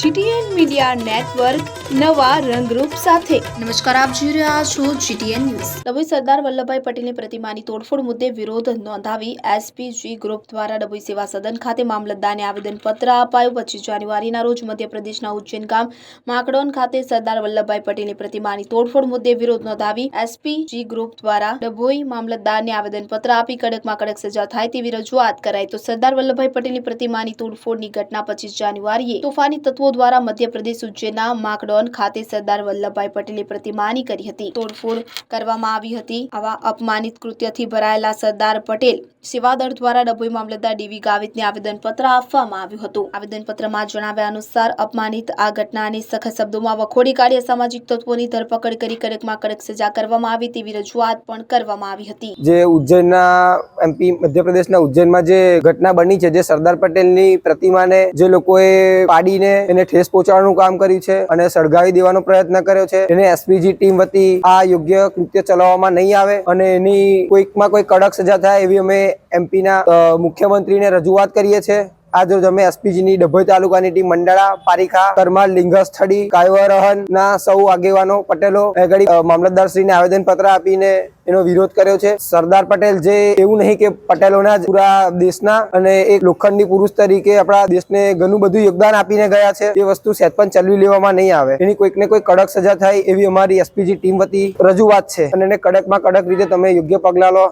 GTN media network નવા રંગરૂપ સાથે. નમસ્કાર આપ જોઈ રહ્યા છો જીટીએન ન્યૂઝ. ડભોઈ સરદાર વલ્લભભાઈ પટેલની પ્રતિમાની તોડફોડ મુદ્દે વિરોધ નોંધાવી એસપીજી ગ્રુપ દ્વારા ડભોઈ સેવા સદન ખાતે મામલતદારને આવેદનપત્ર અપાયું. પચીસ જાન્યુઆરીના રોજ મધ્યપ્રદેશના ઉજ્જૈન ગામ માકડોન ખાતે સરદાર વલ્લભભાઈ પટેલની પ્રતિમાની તોડફોડ મુદ્દે વિરોધ નોંધાવી એસપીજી ગ્રુપ દ્વારા ડભોઈ મામલતદારને આવેદનપત્ર આપી કડકમાં કડક સજા થાય તેવી રજૂઆત કરાઈ. તો સરદાર વલ્લભભાઈ પટેલની પ્રતિમાની તોડફોડની ઘટના પચીસ જાન્યુઆરીએ તોફાની તત્વો દ્વારા મધ્યપ્રદેશ ઉજ્જૈનના માકડોન ખાતે સરદાર વલ્લભભાઈ પટેલની પ્રતિમાની કરી હતી. તોડફોડ કરવામાં આવી હતી. આવા અપમાનિત કૃત્યથી ભરાયેલા સરદાર પટેલ સેવાદળ દ્વારા ડભોઈ મામલતદાર ડીવી ગાવિતને આવેદનપત્ર આપવામાં આવ્યું હતું. આવેદનપત્રમાં જણાવ્યા અનુસાર, અપમાનિત આ ઘટનાને સખત શબ્દોમાં વખોડી કાઢી અસામાજિક તત્વોની ધરપકડ કરી કડકમાં કડક સજા કરવામાં આવી તેવી રજૂઆત પણ કરવામાં આવી હતી. જે ઉજ્જૈનના એમપી, મધ્યપ્રદેશના ઉજ્જૈનમાં જે ઘટના બની છે, જે સરદાર પટેલની પ્રતિમાને જે લોકોએ પાડીને એને ઠેસ પહોંચાડવાનું કામ કર્યું છે અને સળગાવી દેવાનો પ્રયત્ન કર્યો છે. એને એસપીજી ટીમ વતી આ યોગ્ય કૃત્ય ચલાવવામાં નહીં આવે અને એની કોઈકમાં કોઈ કડક સજા થાય એવી અમે એમપીના મુખ્યમંત્રીને રજૂઆત કરીએ છીએ. આજ રોજ અમે એસપીજી ની ડભોઈ તાલુકાની ટીમ મંડળા, પારીખા કરમાલ લિંગસ્થળી કાયવરહન ના સૌ આગેવાનો, પટેલો આગળ મામલતદાર શ્રીને આવેદન પત્ર આપીને એનો વિરોધ કર્યો છે. સરદાર પટેલ જે એવું નહીં કે પટેલોના જ પૂરા દેશના અને એક લોખંડી પુરુષ તરીકે આપણા દેશને ઘણું બધું યોગદાન આપીને ગયા છે. એ વસ્તુ સેત પણ ચલવી લેવામાં નહીં આવે. એની કોઈક ને કોઈ કડક સજા થાય એવી અમારી એસપીજી ટીમ વતી રજૂઆત છે. અને એને કડકમાં કડક રીતે તમે યોગ્ય પગલાં લો.